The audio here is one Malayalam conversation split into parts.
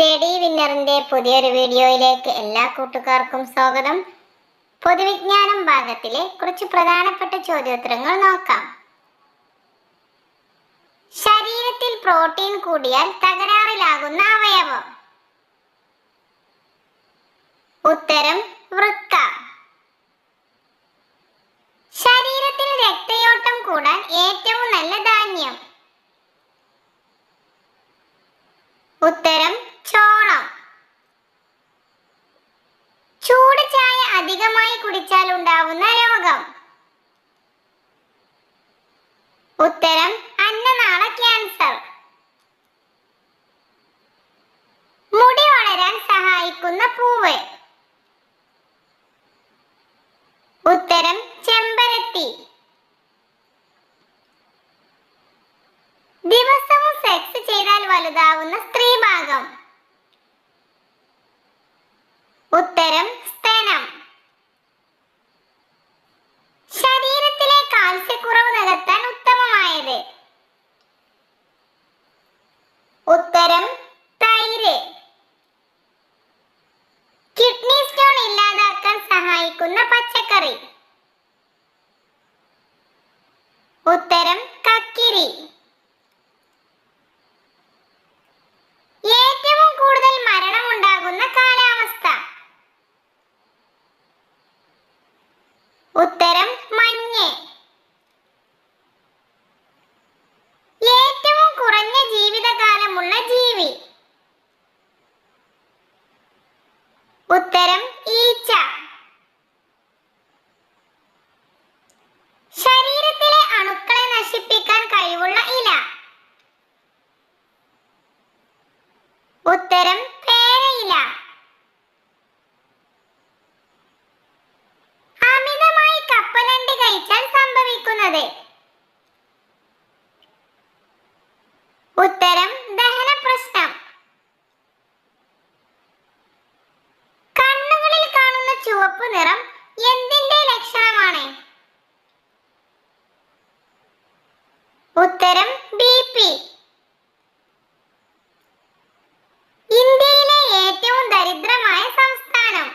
സ്റ്റഡി വിന്നറിന്റെ പുതിയൊരു വീഡിയോയിലേക്ക് എല്ലാ കൂട്ടുകാർക്കും സ്വാഗതം. പൊതുവിജ്ഞാനം ഭാഗത്തിലെ കുറച്ച് പ്രധാനപ്പെട്ട ചോദ്യോത്തരങ്ങൾ നോക്കാം. ശരീരത്തിൽ പ്രോട്ടീൻ കൂടിയാൽ തകരാറിലാകുന്ന അവയവം. ഉത്തരം കുടിച്ചാൽ ഉണ്ടാവുന്ന രോഗം. ഉത്തരം നിറം എന്തിന്റെ ലക്ഷണമാണ്? ഉത്തരം ബി പി. ഇന്ത്യയിലെ ഏറ്റവും ദരിദ്രമായ സംസ്ഥാനം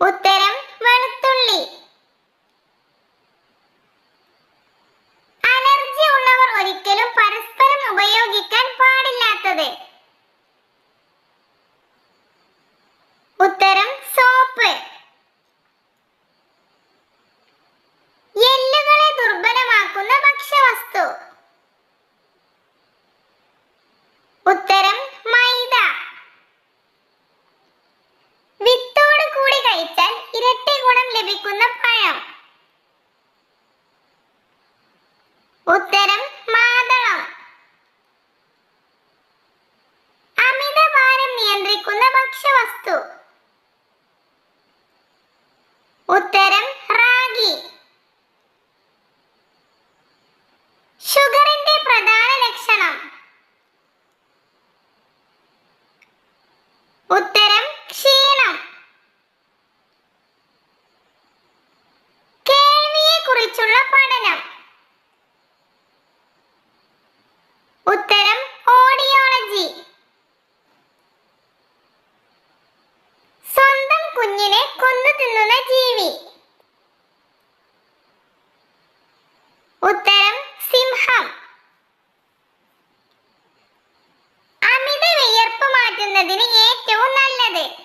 usted ഉത്തരം ഉത്തരം ഓഡിയോളജി സ്വന്തം കുഞ്ഞിനെ കൊന്നു തിന്നുന്ന ജീവി. ഉത്തരം സിംഹം. അമിത വിയർപ്പ് മാറ്റുന്നതിന് ഏറ്റവും നല്ലത്.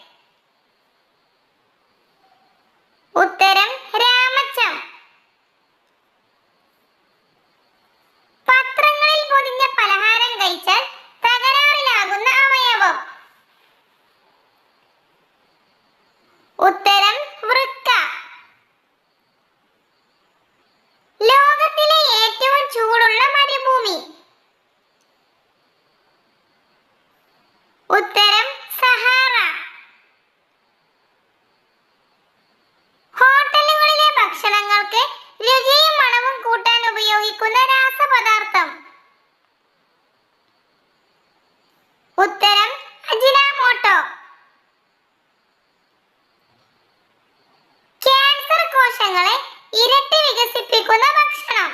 ഇരട്ടി വികസിപ്പിക്കുന്ന ഭക്ഷണം.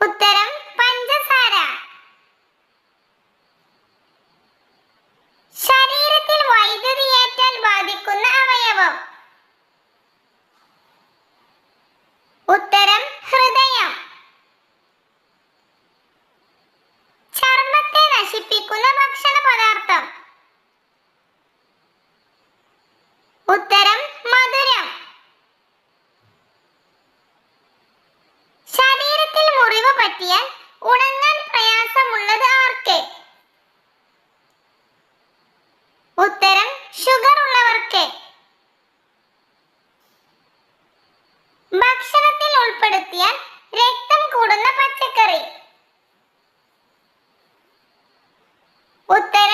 ഉത്തരം Usted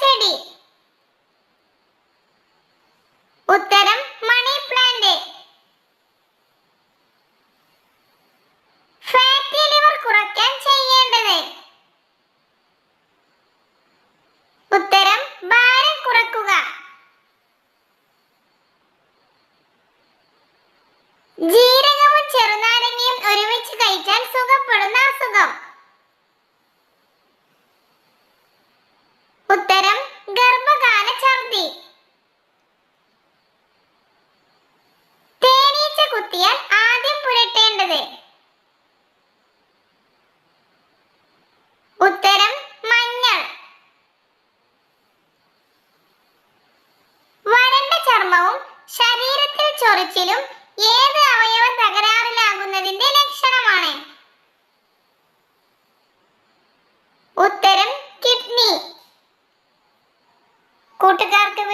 செடி പൊട്ടിയാൽ ആദ്യം പുരട്ടേണ്ടത്. ഉത്തരം മഞ്ഞൾ. വരണ്ട ചർമ്മവും ശരീരത്തിൽ ചൊറിച്ചിലും ഏത് അവയവ തകരാറിലാകുന്നതിന്റെ ലക്ഷണമാണ്. ഉത്തരം കിഡ്നി. കൂട്ടുകാർക്ക്